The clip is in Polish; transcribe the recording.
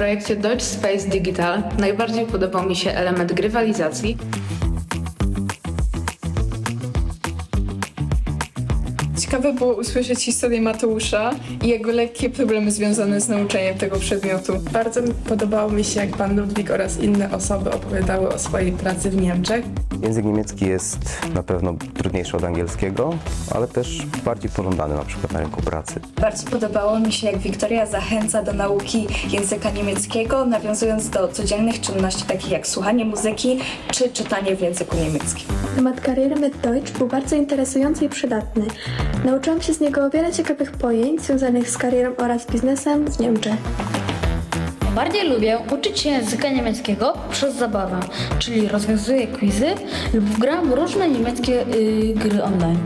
projekcie Deutsche Space Digital najbardziej podobał mi się element grywalizacji, Ciekawe było usłyszeć historię Mateusza i jego lekkie problemy związane z nauczeniem tego przedmiotu. Bardzo podobało mi się, jak pan Ludwik oraz inne osoby opowiadały o swojej pracy w Niemczech. Język niemiecki jest na pewno trudniejszy od angielskiego, ale też bardziej pożądany na przykład na rynku pracy. Bardzo podobało mi się, jak Wiktoria zachęca do nauki języka niemieckiego, nawiązując do codziennych czynności takich jak słuchanie muzyki czy czytanie w języku niemieckim. Temat kariery mit Deutsch był bardzo interesujący i przydatny. Nauczyłam się z niego o wiele ciekawych pojęć związanych z karierą oraz biznesem w Niemczech. Bardziej lubię uczyć się języka niemieckiego przez zabawę, czyli rozwiązuję quizy lub gram różne niemieckie y, gry online.